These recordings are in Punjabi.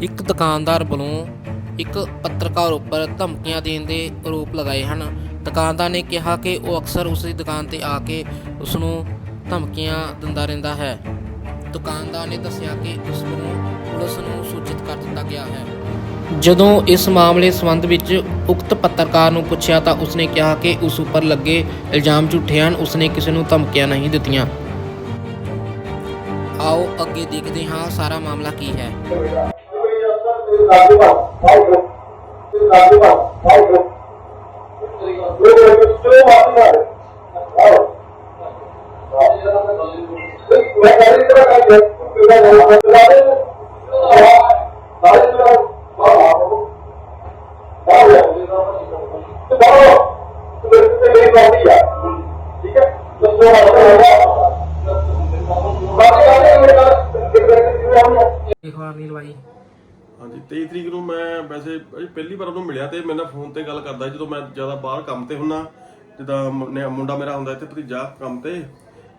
ਇੱਕ ਦੁਕਾਨਦਾਰ ਵੱਲੋਂ ਇੱਕ ਪੱਤਰਕਾਰ ਉੱਪਰ ਧਮਕੀਆਂ ਦੇਣ ਦੇ ਆਰੋਪ ਲਗਾਏ ਹਨ। ਦੁਕਾਨਦਾਰ ਨੇ ਕਿਹਾ ਕਿ ਉਹ ਅਕਸਰ ਉਸ ਦੀ ਦੁਕਾਨ ਤੇ ਆ ਕੇ ਉਸ ਨੂੰ ਧਮਕੀਆਂ ਦਿੰਦਾ ਰਹਿੰਦਾ ਹੈ। ਦੁਕਾਨਦਾਰ ਨੇ ਦੱਸਿਆ ਕਿ ਉਸ ਨੂੰ ਪੁਲਿਸ ਨੂੰ ਸੂਚਿਤ ਕਰ ਦਿੱਤਾ ਗਿਆ ਹੈ। ਜਦੋਂ ਇਸ ਮਾਮਲੇ ਸੰਬੰਧ ਵਿੱਚ ਉਕਤ ਪੱਤਰਕਾਰ ਨੂੰ ਪੁੱਛਿਆ ਤਾਂ ਉਸਨੇ ਕਿਹਾ ਕਿ ਉਸ ਉੱਪਰ ਲੱਗੇ ਇਲਜ਼ਾਮ ਝੂਠੇ ਹਨ। ਉਸਨੇ ਕਿਸੇ ਨੂੰ ਧਮਕੀਆਂ ਨਹੀਂ ਦਿੱਤੀਆਂ। ਆਓ ਅੱਗੇ ਦੇਖਦੇ ਹਾਂ ਸਾਰਾ ਮਾਮਲਾ ਕੀ ਹੈ। ਇੱਕ ਵਾਰ ਨਹੀਂ ਲਵਾਈ ਹਾਂਜੀ 23 ਤਰੀਕ ਨੂੰ ਮੈਂ ਵੈਸੇ ਪਹਿਲੀ ਵਾਰ ਉਹਨੂੰ ਮਿਲਿਆ ਤੇ ਮੇਰੇ ਨਾਲ ਫੋਨ ਤੇ ਗੱਲ ਕਰਦਾ ਜਦੋਂ ਮੈਂ ਜ਼ਿਆਦਾ ਬਾਹਰ ਕੰਮ ਤੇ ਹੁੰਨਾ ਜਿੱਦਾਂ ਮ- ਮੁੰਡਾ ਮੇਰਾ ਹੁੰਦਾ ਇੱਥੇ ਭਤੀਜਾ ਕੰਮ ਤੇ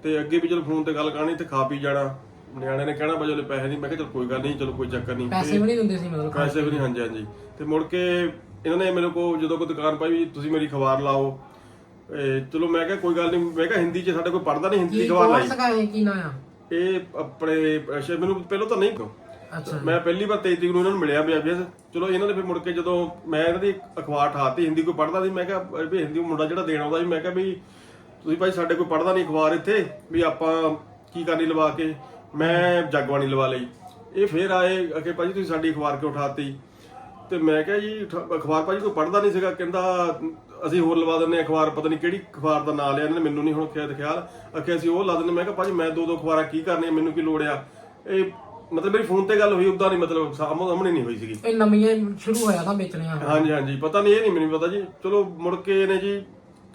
ਤੇ ਅੱਗੇ ਵੀ ਜਦੋਂ ਫੋਨ ਤੇ ਗੱਲ ਕਰਨੀ ਤੇ ਖਾ ਪੀ ਜਾਣਾ। ਨਿਆਣੇ ਨੇ ਕਹਿਣਾ ਬਜੋਲੇ ਪੈਸੇ ਨਹੀਂ ਮੈਂ ਕਿਹਾ ਚਲ ਕੋਈ ਗੱਲ ਨਹੀਂ ਚਲੋ ਕੋਈ ਚੱਕਰ ਨਹੀਂ। ਪੈਸੇ ਵੀ ਨਹੀਂ ਦਿੰਦੇ ਸੀ ਮਤਲਬ ਪੈਸੇ ਵੀ ਨਹੀਂ ਹਾਂਜੀ ਹਾਂਜੀ। ਤੇ ਮੁੜ ਕੇ ਇਹਨਾਂ ਨੇ ਮੇਰੇ ਕੋ ਜਦੋਂ ਕੋਈ ਦੁਕਾਨ ਪਾਈ ਵੀ ਤੁਸੀਂ ਮੇਰੀ ਅਖਬਾਰ ਲਾਓ ਇਹ ਚਲੋ ਮੈਂ ਕਿਹਾ ਕੋਈ ਗੱਲ ਨਹੀਂ ਮੈਂ ਕਿਹਾ ਹਿੰਦੀ 'ਚ ਸਾਡੇ ਕੋਈ ਪੜਦਾ ਨਹੀਂ ਹਿੰਦੀ ਦੀ ਕੀ ਕੌਣ ਲਾਈ। ਸਕਾਏ ਕੀ ਨਾ ਆ? ਇਹ ਆਪਣੇ ਅੱਛਾ ਮੈਨੂੰ ਪਹਿਲਾਂ ਤਾਂ ਨਹੀਂ ਅੱਛਾ ਮੈਂ ਪਹਿਲੀ ਵਾਰ 23 ਤਰੀਕ ਨੂੰ ਇਹਨਾਂ ਨੂੰ ਮਿਲਿਆ ਵੀ ਅਭਿਆਸ ਚਲੋ ਇਹਨਾਂ ਨੇ ਫਿਰ ਮੁੜ ਕੇ ਜਦੋਂ ਮੈਂ ਇਹਨਾਂ ਦੀ ਅਖਬਾਰ ਠਾਤੀ, ਹਿੰਦੀ ਕੋਈ ਪੜ੍ਹਦਾ ਸੀ, ਮੈਂ ਕਿਹਾ ਵੀ ਹਿੰਦੀ ਮੁੰਡਾ ਜਿਹੜਾ ਦੇਣ ਆਉਂਦਾ ਸੀ, ਮੈਂ ਕਿਹਾ ਵੀ ਤੁਸੀਂ ਭਾਈ ਸਾਡੇ ਕੋਈ ਪੜ੍ਹਦਾ ਨਹੀਂ ਅਖਬਾਰ ਇੱਥੇ, ਵੀ ਆਪਾਂ ਕੀ ਕਰਨੀ ਲਵਾ ਕੇ? ਮੈਂ ਜਗਬਾਣੀ ਲਵਾ ਲਈ। ਇਹ ਫੇਰ ਆਏ ਅਕੇ ਭਾਜੀ ਤੁਸੀਂ ਸਾਡੀ ਅਖਬਾਰ ਕਿਉਂ ਉਠਾਤੀ ਤੇ ਮੈਂ ਕਿਹਾ ਜੀ ਅਖਬਾਰ ਭਾਜੀ ਕੋਈ ਪੜ੍ਹਦਾ ਨਹੀਂ ਸੀਗਾ, ਕਹਿੰਦਾ, ਅਸੀਂ ਹੋਰ ਲਵਾ ਦਿੰਨੇ ਅਖਬਾਰ, ਪਤਾ ਨਹੀਂ ਕਿਹੜੀ ਅਖਬਾਰ ਦਾ ਨਾਂ ਲਿਆ ਇਹਨਾਂ ਨੇ, ਮੈਨੂੰ ਨਹੀਂ ਹੁਣ ਖਿਆਲ ਖਿਆਲ। ਅਕੇ ਅਸੀਂ ਉਹ ਲਾ ਦਿੰਨੇ ਮੈਂ ਕਿਹਾ ਭਾਜੀ ਮੈਂ ਦੋ ਦੋ ਅਖਬਾਰਾਂ ਕੀ ਕਰਨੀਆਂ, ਮੈਨੂੰ ਕੀ ਲੋੜ ਆ? ਇਹ ਮਤਲਬ ਮੇਰੀ ਫੋਨ ਤੇ ਗੱਲ ਹੋਈ ਉਦਾਂ ਨਹੀਂ ਮਤਲਬ ਸਾਹਮਣੇ ਸਾਹਮਣੇ ਨਹੀਂ ਹੋਈ ਸੀਗੀ। ਇਹ ਨਵੀਆਂ ਸ਼ੁਰੂ ਹੋਇਆ ਤਾਂ ਵੇਚਣੀਆਂ ਹਾਂਜੀ ਹਾਂਜੀ ਪਤਾ ਨਹੀਂ ਇਹ ਨਹੀਂ ਮੈਨੂੰ ਪਤਾ ਜੀ। ਚਲੋ ਮੁੜ ਕੇ ਇਹਨੇ ਜੀ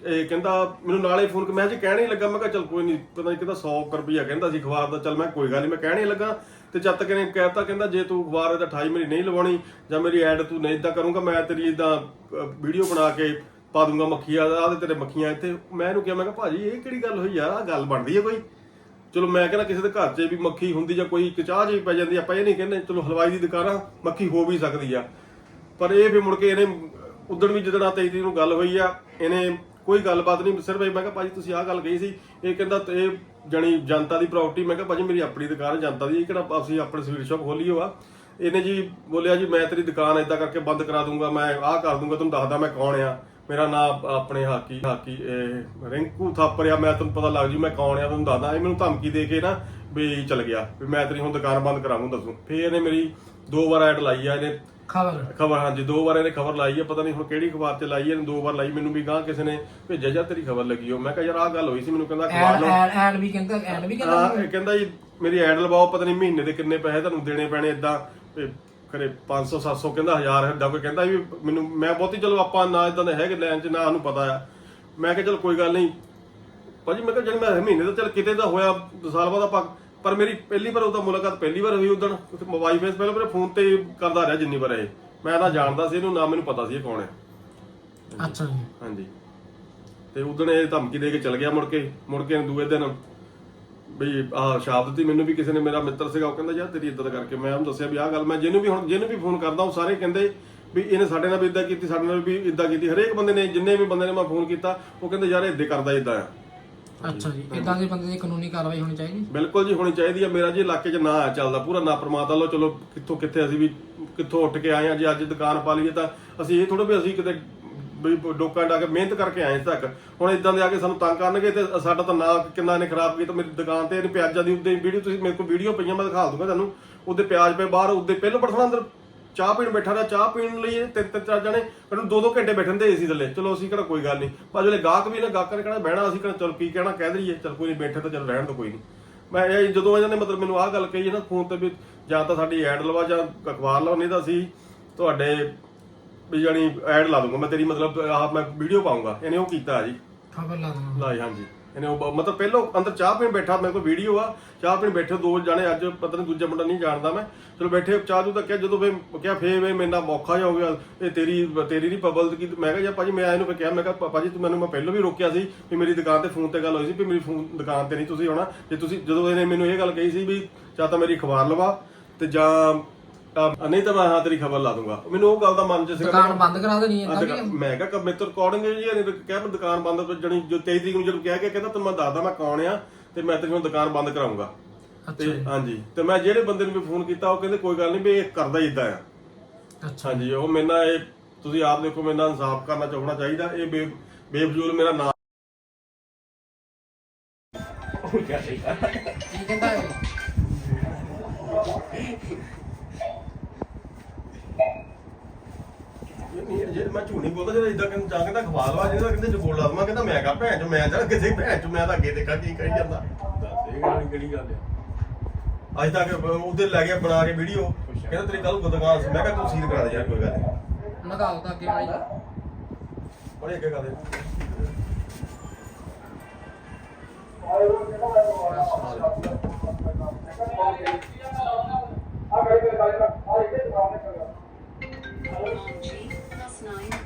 ਇਹ ਕਹਿੰਦਾ ਮੈਨੂੰ ਨਾਲੇ ਫੋਨ ਮੈਂ ਜੀ ਕਹਿਣ ਹੀ ਲੱਗਾ ਮੈਂ ਕਿਹਾ ਚਲ ਕੋਈ ਨਹੀਂ ਪਤਾ ਨਹੀਂ ਕਹਿੰਦਾ 100 ਰੁਪਈਆ ਕਹਿੰਦਾ ਸੀ ਅਖਬਾਰ ਦਾ ਚਲ ਮੈਂ ਕੋਈ ਗੱਲ ਨਹੀਂ ਮੈਂ ਕਹਿਣ ਹੀ ਲੱਗਾ। ਤੇ ਜਦ ਤੱਕ ਇਹਨੇ ਕਹਿਤਾ ਕਹਿੰਦਾ ਜੇ ਤੂੰ ਅਖਬਾਰ ਇਹਦਾ 28 ਮੇਰੀ ਨਹੀਂ ਲਵਾਉਣੀ ਜਾਂ ਮੇਰੀ ਐਡ ਤੂੰ ਨਹੀਂ ਇਦਾਂ ਕਰੂੰਗਾ ਮੈਂ ਤੇਰੀ ਇਦਾਂ ਵੀਡੀਓ ਬਣਾ ਕੇ ਪਾ ਦੂੰਗਾ ਮੱਖੀਆਂ ਆ ਤੇ ਤੇਰੇ ਮੱਖੀਆਂ ਇੱਥੇ। ਮੈਂ ਇਹਨੂੰ ਕਿਹਾ ਮੈਂ ਕਿਹਾ ਭਾਜੀ ਇਹ ਕਿਹੜੀ ਗੱਲ ਹੋਈ ਯਾਰ ਆ ਗੱਲ ਬਣਦੀ ਹੈ ਕੋਈ? ਚਲੋ ਮੈਂ ਕਹਿੰਦਾ ਕਿਸੇ ਦੇ ਘਰ 'ਚ ਵੀ ਮੱਖੀ ਹੁੰਦੀ ਜਾਂ ਕੋਈ ਕਚਾਹ ਜਿਹੀ ਪੈ ਜਾਂਦੀ ਆਪਾਂ ਇਹ ਨਹੀਂ ਕਹਿੰਦੇ, ਚਲੋ ਹਲਵਾਈ ਦੀ ਦੁਕਾਨ ਆ, ਮੱਖੀ ਹੋ ਵੀ ਸਕਦੀ ਆ। ਪਰ ਇਹ ਵੀ ਮੁੜ ਕੇ ਇਹਨੇ ਉਦੋਂ ਵੀ ਜਦੋਂ 23 ਤਰੀਕ ਨੂੰ ਗੱਲ ਹੋਈ ਆ, ਇਹਨੇ ਕੋਈ ਗੱਲਬਾਤ ਨਹੀਂ, ਸਿਰਫ ਇਹ ਮੈਂ ਕਿਹਾ ਭਾਜੀ ਤੁਸੀਂ ਆਹ ਗੱਲ ਕਹੀ ਸੀ, ਇਹ ਕਹਿੰਦਾ ਇਹ ਜਣੀ ਜਨਤਾ ਦੀ ਪ੍ਰਾਪਰਟੀ ਮੈਂ ਕਿਹਾ ਭਾਜੀ ਮੇਰੀ ਆਪਣੀ ਦੁਕਾਨ ਹੈ ਜਨਤਾ ਦੀ, ਇਹ ਕਿਹੜਾ ਅਸੀਂ ਆਪਣੀ ਸਵੀਟ ਸ਼ਾਪ ਖੋਲੀ ਹੋਆ। ਇਹਨੇ ਜੀ ਬੋਲਿਆ ਜੀ, ਮੈਂ ਤੇਰੀ ਦੁਕਾਨ ਏਦਾਂ ਕਰਕੇ ਬੰਦ ਕਰਾ ਦੂੰਗਾ, ਮੈਂ ਆਹ ਕਰ ਦੂੰਗਾ, ਤੁਹਾਨੂੰ ਦੱਸਦਾ ਮੈਂ ਕੌਣ ਆ। ਮੇਰਾ ਨਾਮ ਆਪਣੇ ਹਾਕੀ ਹਾਕੀ ਰਿੰਕੂ ਥਾਪਰ ਆ। ਮੈਂ ਤੁਹਾਨੂੰ ਪਤਾ ਲੱਗ ਜੂ ਮੈਂ ਕੌਣ ਆ ਤੁਹਾਨੂੰ ਦੱਸਦਾ। ਇਹ ਮੈਨੂੰ ਧਮਕੀ ਦੇ ਕੇ ਨਾ ਵੀ ਚਲ ਗਿਆ ਵੀ ਮੈਂ ਤੇਰੀ ਹੁਣ ਦੁਕਾਨ ਬੰਦ ਕਰਾਉਂ ਦੱਸੂ। ਫੇਰ ਇਹਨੇ ਮੇਰੀ ਦੋ ਵਾਰ ਐਡ ਲਾਈ ਆ ਇਹਨੇ ਖਬਰ। ਖਬਰ ਹਾਂਜੀ ਦੋ ਵਾਰ ਇਹਨੇ ਖਬਰ ਲਾਈ ਹੈ ਪਤਾ ਨਹੀਂ ਹੁਣ ਕਿਹੜੀ ਅਖਬਾਰ 'ਚ ਲਾਈ ਹੈ ਇਹਨੇ ਦੋ ਵਾਰ ਲਾਈ। ਮੈਨੂੰ ਵੀ ਗਾਂ ਕਿਸੇ ਨੇ ਭੇਜਿਆ ਜਾਂ ਤੇਰੀ ਖਬਰ ਲੱਗੀ ਹੋ ਮੈਂ ਕਿਹਾ ਯਾਰ ਆਹ ਗੱਲ ਹੋਈ ਸੀ ਮੈਨੂੰ ਕਹਿੰਦਾ ਅਖਬਾਰ ਲਓ। ਐਡ ਐਡ ਵੀ ਕਹਿੰਦਾ ਐਡ ਵੀ ਕਹਿੰਦਾ ਹਾਂ ਇਹ ਕਹਿੰਦਾ ਜੀ ਮੇਰੀ ਐਡ ਲਵਾਓ ਪਤਾ ਨਹੀਂ ਮਹੀਨੇ ਦੇ ਕਿੰਨੇ ਪੈਸੇ ਤੁਹਾਨੂੰ ਦੇਣੇ ਪੈਣੇ ਇਦਾਂ ਕਰੇ 500 700 ਕਹਿੰਦਾ 1000 ਏਦਾਂ ਕੋਈ ਕਹਿੰਦਾ ਵੀ ਮੈਨੂੰ ਮੈਂ ਬਹੁਤੀ ਚਲੋ ਆਪਾਂ ਨਾ ਇਦਾਂ ਦੇ ਹੈਗੇ ਲੈਣ 'ਚ ਨਾ ਸਾਨੂੰ ਪਤਾ ਆ। ਮੈਂ ਕਿਹਾ ਚਲ ਕੋਈ ਗੱਲ ਨਹੀਂ। ਭਾਜੀ ਮੈਂ ਕਿਹਾ ਜਦ ਮੈਂ ਮਹੀਨੇ ਦਾ ਚਲ ਕਿਤੇ ਦਾ ਹੋਇਆ ਸਾਲ ਬਾਅਦ ਆਪਾਂ ਪਰ ਮੇਰੀ ਪਹਿਲੀ ਵਾਰ ਉਹਦਾ ਮੁਲਾਕਾਤ ਪਹਿਲੀ ਵਾਰ ਹੋਈ ਉਦੋਂ ਮੋਬਾਈਲ ਫੇਸ ਪਹਿਲਾਂ ਮੇਰੇ ਫੋਨ ਤੇ ਕਰਦਾ ਰਿਹਾ ਜਿੰਨੀ ਵਾਰ ਇਹ। ਮੈਂ ਨਾ ਜਾਣਦਾ ਸੀ ਇਹਨੂੰ ਨਾ ਮੈਨੂੰ ਪਤਾ ਸੀ ਇਹ ਕੌਣ ਹੈ। ਅੱਛਾ ਜੀ। ਹਾਂਜੀ। ਤੇ ਉਦੋਂ ਇਹ ਧਮਕੀ ਦੇ ਕੇ ਚਲ ਗਿਆ ਮੁੜ ਕੇ ਮੁੜ ਕੇ ਦੂਏ ਦਿਨ ਬਈ ਆਹ ਸ਼ਾਪ ਦਿੱਤੀ ਮੈਨੂੰ ਵੀ ਕਿਸੇ ਨੇ ਮੇਰਾ ਮਿੱਤਰ ਸੀਗਾ ਉਹ ਕਹਿੰਦਾ ਯਾਰ ਤੇਰੀ ਇੱਦਾਂ ਕਰਕੇ ਮੈਂ ਉਹਨੂੰ ਦੱਸਿਆ ਵੀ ਆਹ ਗੱਲ ਮੈਂ ਜਿਹਨੂੰ ਵੀ ਹੁਣ ਜਿਹਨੂੰ ਵੀ ਫੋਨ ਕਰਦਾ ਉਹ ਸਾਰੇ ਕਹਿੰਦੇ ਵੀ ਇਹਨੇ ਸਾਡੇ ਨਾਲ ਵੀ ਇਦਾਂ ਕੀਤੀ ਸਾਡੇ ਨਾਲ ਵੀ ਇਦਾਂ ਕੀਤੀ। ਹਰੇਕ ਬੰਦੇ ਨੇ ਜਿੰਨੇ ਵੀ ਬੰਦੇ ਨੇ ਮੈਂ ਫੋਨ ਕੀਤਾ ਉਹ ਕਹਿੰਦੇ ਯਾਰ ਇੱਦਾਂ ਕਰਦਾ ਇਦਾਂ ਆ। ਅੱਛਾ ਜੀ ਇਦਾਂ ਦੇ ਬੰਦੇ ਦੀ ਕਾਨੂੰਨੀ ਕਾਰਵਾਈ ਹੋਣੀ ਚਾਹੀਦੀ? ਬਿਲਕੁਲ ਜੀ ਹੋਣੀ ਚਾਹੀਦੀ ਆ। ਮੇਰਾ ਜੀ ਇਲਾਕੇ 'ਚ ਨਾਂ ਆ ਚੱਲਦਾ ਪੂਰਾ ਨਾ ਪ੍ਰਮਾਤਾ ਲੋ ਚਲੋ ਕਿੱਥੋਂ ਕਿੱਥੇ ਅਸੀਂ ਵੀ ਕਿੱਥੋਂ ਉੱਠ ਕੇ ਆਏ ਆ ਜੇ ਅੱਜ ਦੁਕਾਨ ਪਾ ਲਈਏ ਤਾਂ ਅਸੀਂ ਇਹ ਥੋੜਾ ਵੀ ਅਸੀਂ ਕਿਤੇ ਵੀ ਡੋਕਾਂ ਡਾ ਕੇ ਮਿਹਨਤ ਕਰਕੇ ਆਏ ਤੱਕ। ਹੁਣ ਇਦਾਂ ਦੇ ਆ ਕੇ ਸਾਨੂੰ ਤੰਗ ਕਰਨਗੇ ਤੇ ਸਾਡਾ ਤਾਂ ਨਾਂ ਕਿੰਨਾ ਇਹਨੇ ਖਰਾਬ ਕੀਤਾ। ਮੇਰੀ ਦੁਕਾਨ ਤੇ ਇਹਨੇ ਪਿਆਜ਼ਾਂ ਦੀ ਉੱਤੇ ਵੀਡੀਓ ਤੁਸੀਂ ਮੇਰੇ ਕੋਲ ਵੀਡੀਓ ਪਈਆਂ, ਮੈਂ ਦਿਖਾ ਦੂੰਗਾ ਤੁਹਾਨੂੰ। ਉਹਦੇ ਪਿਆਜ਼ ਪਏ ਬਾਹਰ, ਉਹਦੇ ਪਹਿਲਾਂ ਪਰਸੋਂ ਅੰਦਰ। ਚਾਹ ਪੀਣ ਬੈਠਾ ਰਿਹਾ, ਚਾਹ ਪੀਣ ਲਈ ਤਿੰਨ ਤਿੰਨ, ਚਾਰ ਜਣੇ। ਮੈਨੂੰ ਦੋ ਦੋ ਘੰਟੇ ਬੈਠਣ ਦੇ ਏਸੀ ਥੱਲੇ। ਚਲੋ ਅਸੀਂ ਕਿਹੜਾ ਕੋਈ ਗੱਲ ਨਹੀਂ। ਪਰ ਜਿਹੜੇ ਗਾਹਕ ਵੀ ਨਾ, ਗਾਹਕਾਂ ਨੇ ਕਹਿਣਾ, ਬਹਿਣਾ ਅਸੀਂ ਕਿਹੜਾ? ਚਲ ਕੀ ਕਹਿਣਾ? ਕਹਿ ਦਈਏ। ਚਲ ਕੋਈ ਨਹੀਂ, ਬੈਠੇ ਤਾਂ ਚਲ, ਰਹਿਣ ਤੋਂ ਕੋਈ ਨਹੀਂ। ਮੈਂ ਇਹ ਜਦੋਂ ਇਹਨਾਂ ਨੇ ਮਤਲਬ ਮੈਨੂੰ ਆਹ ਗੱਲ ਕਹੀ ਹੈ ਨਾ, ਫੋਨ ਤੇ ਵੀ ਜਾਂ ਤਾਂ ਸਾਡੀ ਐਡ ਲਵਾ ਜਾਂ ਅਖਬਾਰ ਲਓ ਨਹੀਂ ਤਾਂ ਅਸੀਂ ਤੁਹਾਡੇ ਵੀ ਜਾਨੀ ਐਡ ਲਾ ਦੂੰਗਾ ਮੈਂ ਤੇਰੀ ਮਤਲਬ ਆਹ ਮੈਂ ਵੀਡੀਓ ਪਾਉਂਗਾ ਇਹਨੇ ਉਹ ਕੀਤਾ ਜੀ। ਖਬਰ ਲਾ ਦੇਣਾ ਲਾਈ ਹਾਂਜੀ। ਇਹਨੇ ਉਹ ਬ- ਮਤਲਬ ਪਹਿਲਾਂ ਅੰਦਰ ਚਾਹ ਪੀਣ ਬੈਠਾ ਮੇਰੇ ਕੋਲ ਵੀਡੀਓ ਆ। ਚਾਹ ਪੀਣ ਬੈਠੇ ਦੋ ਜਾਣੇ ਅੱਜ ਪਤਾ ਨਹੀਂ ਦੂਜਾ ਮੁੰਡਾ ਨਹੀਂ ਜਾਣਦਾ ਮੈਂ। ਚਲੋ ਬੈਠੇ ਚਾਹ ਤੂੰ ਤਾਂ ਕਿਹਾ ਜਦੋਂ ਫੇ ਕਿਹਾ ਫੇ ਵੇ ਮੇਰੇ ਨਾਲ ਮੌਖਾ ਜਿਹਾ ਹੋ ਗਿਆ। ਇਹ ਤੇਰੀ ਤੇਰੀ ਨਹੀਂ ਪਬਲ ਕੀ ਮੈਂ ਕਿਹਾ ਯਾਰ ਭਾਜੀ ਮੈਂ ਇਹਨੂੰ ਕਿਹਾ ਮੈਂ ਕਿਹਾ ਭਾਜੀ ਤੂੰ ਮੈਨੂੰ ਮੈਂ ਪਹਿਲਾਂ ਵੀ ਰੋਕਿਆ ਸੀ ਵੀ ਮੇਰੀ ਦੁਕਾਨ ਤੇ ਫੋਨ ਤੇ ਗੱਲ ਹੋਈ ਸੀ ਵੀ ਮੇਰੀ ਫੋਨ ਦੁਕਾਨ ਤੇ ਨਹੀਂ ਤੁਸੀਂ ਆਉਣਾ। ਜੇ ਤੁਸੀਂ ਜਦੋਂ ਇਹਨੇ ਮੈਨੂੰ ਇਹ ਗੱਲ ਕਹੀ ਸੀ ਵੀ ਜਾਂ ਤਾਂ ਮੇਰੀ ਅਖਬਾਰ ਲਵਾ ਤੇ ਜਾਂ ਤਾਂ ਨਹੀਂ ਤਾਂ ਮੈਂ ਹਾਂ ਤੇਰੀ ਖਬਰ ਲਾ ਦੂੰਗਾ। ਮੈਨੂੰ ਉਹ ਗੱਲ ਦਾ ਮਨ ਚ ਸੀਗਾ ਦੁਕਾਨ ਬੰਦ ਕਰਾ ਦੇਣੀ ਹੈ ਦੁਕਾ- ਮੈਂ ਕਿਹਾ ਮੇਰੇ ਤੋਂ ਰਿਕਾਰਡਿੰਗ ਜੀ ਇਹਨੇ ਕਿਹਾ ਮੈਂ ਦੁਕਾਨ ਬੰਦ ਕਰ ਜਣੀ ਜੋ 23 ਤਰੀਕ ਨੂੰ ਜਦੋਂ ਕਿਹਾ ਗਿਆ ਕਹਿੰਦਾ ਤੈਨੂੰ ਮੈਂ ਦੱਸਦਾ ਮੈਂ ਕੌਣ ਆ ਤੇ ਮੈਂ ਤੈਨੂੰ ਦੁਕਾਨ ਬੰਦ ਕਰਾਉਂਗਾ ਤੇ ਹਾਂਜੀ ਤੇ ਮੈਂ ਜਿਹੜੇ ਬੰਦੇ ਨੂੰ ਵੀ ਫੋਨ ਕੀਤਾ ਉਹ ਕਹਿੰਦੇ ਕੋਈ ਗੱਲ ਨਹੀਂ ਵੀ ਇਹ ਕਰਦਾ ਹੀ ਇਦਾਂ ਆ। ਅੱਛਾ। ਹਾਂਜੀ ਉਹ ਮੇਰੇ ਨਾਲ ਇਹ ਤੁਸੀਂ ਆਪ ਦੇਖੋ ਮੇਰੇ ਨਾਲ ਇਨਸਾਫ ਕਰਨਾ ਚਾਹਣਾ ਚਾਹੀਦਾ ਇਹ ਬੇ- ਬੇਫਜ਼ੂਲ ਮੇਰਾ ਨਾਮ ਕੀ ਕਹਿੰਦਾ ਹੈ ਇਹ ਜੇ ਮੈਂ ਝੂਠ ਨਹੀਂ ਬੋਲਦਾ ਜਿਹੜਾ ਇਦਾਂ ਕਹਿੰਦਾ ਜਾ ਕੇ ਤਾਂ ਖਵਾਲ ਵਾ ਜਿਹੜਾ ਕਹਿੰਦੇ ਜਗੋਲ ਲਾਜ਼ਮਾ ਕਹਿੰਦਾ ਮੈਂ ਕਹਾ ਭੈਣ ਚ ਮੈਂ ਚੱਲ ਕਿਸੇ ਭੈਣ ਚ ਮੈਂ ਤਾਂ ਅੱਗੇ ਦੇਖਾ ਕੀ ਕਰੀ ਜਾਂਦਾ ਦੱਸ ਇਹ ਗੱਲ ਕਿਹੜੀ ਗੱਲ ਆ ਅੱਜ ਤੱਕ ਉਹਦੇ ਲੈ ਕੇ ਬਣਾ ਕੇ ਵੀਡੀਓ ਕਹਿੰਦਾ ਤੇਰੀ ਕੱਲ ਦੁਕਾਨ ਸੀ ਮੈਂ ਕਿਹਾ ਤੂੰ ਸੀਲ ਕਰਾ ਦੇ ਯਾਰ ਕੋਈ ਗੱਲ ਨਹੀਂ ਨਗਾਓ ਤਾਂ ਅੱਗੇ ਮਾਈ ਬੜੇ ਅੱਗੇ ਕਰ ਦੇ Plus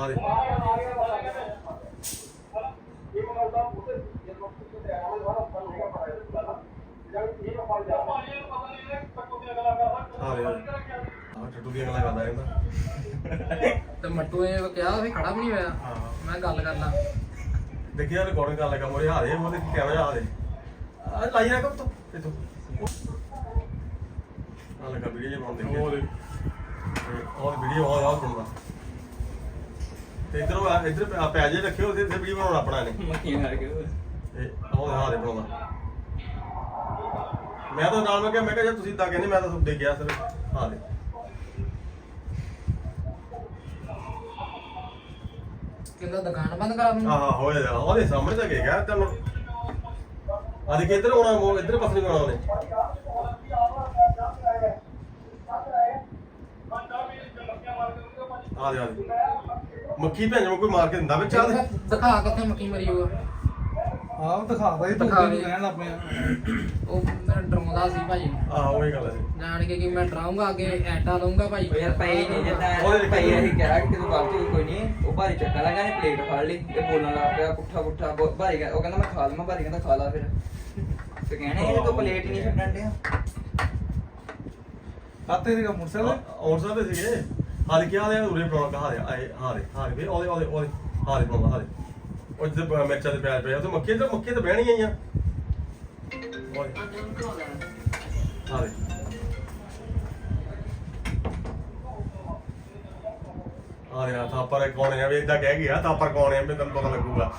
ਆ ਦੇ। ਆ ਦੇ ਆ ਟੱਟੂ ਦੀਆਂ ਗੱਲਾਂ ਕਰਦਾ ਰਹਿੰਦਾ ਤੇ। ਮੱਟੂ ਇਹ ਕਿਹਾ ਵੀ ਖੜਾ ਵੀ ਨਹੀਂ ਹੋਇਆ। ਹਾਂ। ਮੈਂ ਗੱਲ ਕਰਨਾ ਦੇਖਿਆ ਰਿਕਾਰਡਿੰਗ ਕਰ ਲੱਗਾ ਮੋਰੇ ਹਾਰੇ ਉਹਦੇ ਕੈਮਰਾ ਆ ਦੇ। ਆ ਲਾਈ ਰੱਖ ਤੂੰ ਇਥੋਂ। ਆ ਲੱਗਾ ਵੀਡੀਓ ਜੇ ਬਣਾਉਂਦੇ ਉਹ ਦੇ। ਔਰ ਵੀਡੀਓ ਆ ਆ ਬਣਦਾ ਤੇ ਇਧਰੋਂ ਆ ਇਧਰ ਆ ਪੈਜੇ ਰੱਖਿਓ ਤੇ ਵੀਡੀਓ ਬਣਾਉਣਾ ਆਪਣਾ ਨੇ ਮੱਖੀਆਂ ਕਰਕੇ ਤੇ ਉਹ ਹਾਰੇ ਬਣਾਉਂਦਾ ਮੈਂ ਤਾਂ ਨਾਲ ਮੈਂ ਕਿਹਾ ਮੈਂ ਕਿਹਾ ਜੇ ਤੁਸੀਂ ਇਦਾਂ ਕਹਿੰਦੇ ਮੈਂ ਤਾਂ ਦੇ ਗਿਆ ਸਰ ਹਾਂ ਦੇ ਕਹਿੰਦਾ ਦੁਕਾਨ ਬੰਦ ਕਰਾ ਦੂੰ ਆਹ ਹੋਇਆ ਉਹਦੇ ਸਾਹਮਣੇ ਤਾਂ ਗਿਆ ਤੈਨੂੰ ਆ ਦੇ ਕਿੱਧਰ ਆਉਣਾ ਇੱਧਰ ਪਾਸੇ ਨਹੀਂ ਆਉਣਾ ਉਹਨੇ ਆ ਦੇ ਆ ਦੇ ਮੱਖੀ ਭੈਣ ਨੂੰ ਕੋਈ ਮਾਰ ਕੇ ਦਿੰਦਾ ਵਿੱਚ ਆ ਦੇ। ਦਿਖਾ ਕਿੱਥੇ ਮੱਕੀ ਮਰੀ ਹੋਆ ਆਹ ਦਿਖਾਦਾ ਹੀ ਤੂੰ ਦਿਖਾ ਮੈਨੂੰ ਦੇ। ਕਹਿਣ ਲੱਗ ਪਿਆ। ਉਹ ਮੈਨੂੰ ਡਰਾਉਂਦਾ ਸੀ ਭਾਈ। ਆਹ ਉਹੀ ਗੱਲ ਹੈ ਜਾਣ ਕੇ ਕਿ ਮੈਂ ਡਰਾਉਂਗਾ ਅੱਗੇ ਐਟਾ ਦਊਂਗਾ ਭਾਈ। ਉਹ ਯਾਰ ਪਈ ਨਹੀਂ ਜਿੱਦਾਂ ਪਈ ਅਸੀਂ ਕਿਹਾ ਕਿ ਤੂੰ ਗਲਤੀ ਹੋਈ ਕੋਈ ਨਹੀਂ। ਉਹ ਭਾਰੀ ਚੱਕਣ ਲੱਗਾ ਨੇ ਪਲੇਟ ਫੜ ਲਈ ਤੇ ਬੋਲਣ ਲੱਗ ਪਿਆ ਪੁੱਠਾ ਪੁੱਠਾ ਭਾਰੀ ਕਹਿੰਦਾ- ਉਹ ਕਹਿੰਦਾ ਮੈਂ ਖਾ ਲਵਾਂ ਭਾਰੀ ਕਹਿੰਦਾ ਖਾ ਲਾ ਫਿਰ। ਤੇ ਕਹਿਣਾ ਇਹ ਤੂੰ ਪਲੇਟ ਹੀ ਨਹੀਂ ਛੱਡਣ ਡਿਆ। ਕਾਤੇ ਸੀਗਾ ਮੋਟਰਸਾਈਕਲ ਔਰ ਸਾਹਿਬ ਸੀਗੇ? ਹਾਲੇ ਕੀ ਹਾਲੇ ਉਰੇ ਬਣਾਉਣਾ ਹਾਲੇ ਆਏ ਹਾਲੇ ਹਾਲੇ ਵੀ ਉਹਦੇ ਉਹਦੇ ਉਹਦੇ ਹਾਲੇ ਬਣਾਉਣਾ ਹਾਲੇ ਉਹ ਜਿੱਦ ਮਿਰਚਾਂ ਦੇ ਪਿਆਜ਼ ਪਿਆ ਆ ਤੇ ਮੱਕੀ ਤੇ ਮੱਕੀ ਤੇ ਬਹਿਣੀ ਆਈਆਂ ਉਹਦੇ unknown caller. ਹਾਲੇ ਆ ਥਾਪਰ ਕੌਣ ਆ? ਵੀ ਇਦਾਂ ਕਹਿ ਗਿਆ, ਥਾਪਰ ਕੌਣ ਆ? ਵੀ ਤੈਨੂੰ ਪਤਾ ਲੱਗੂਗਾ।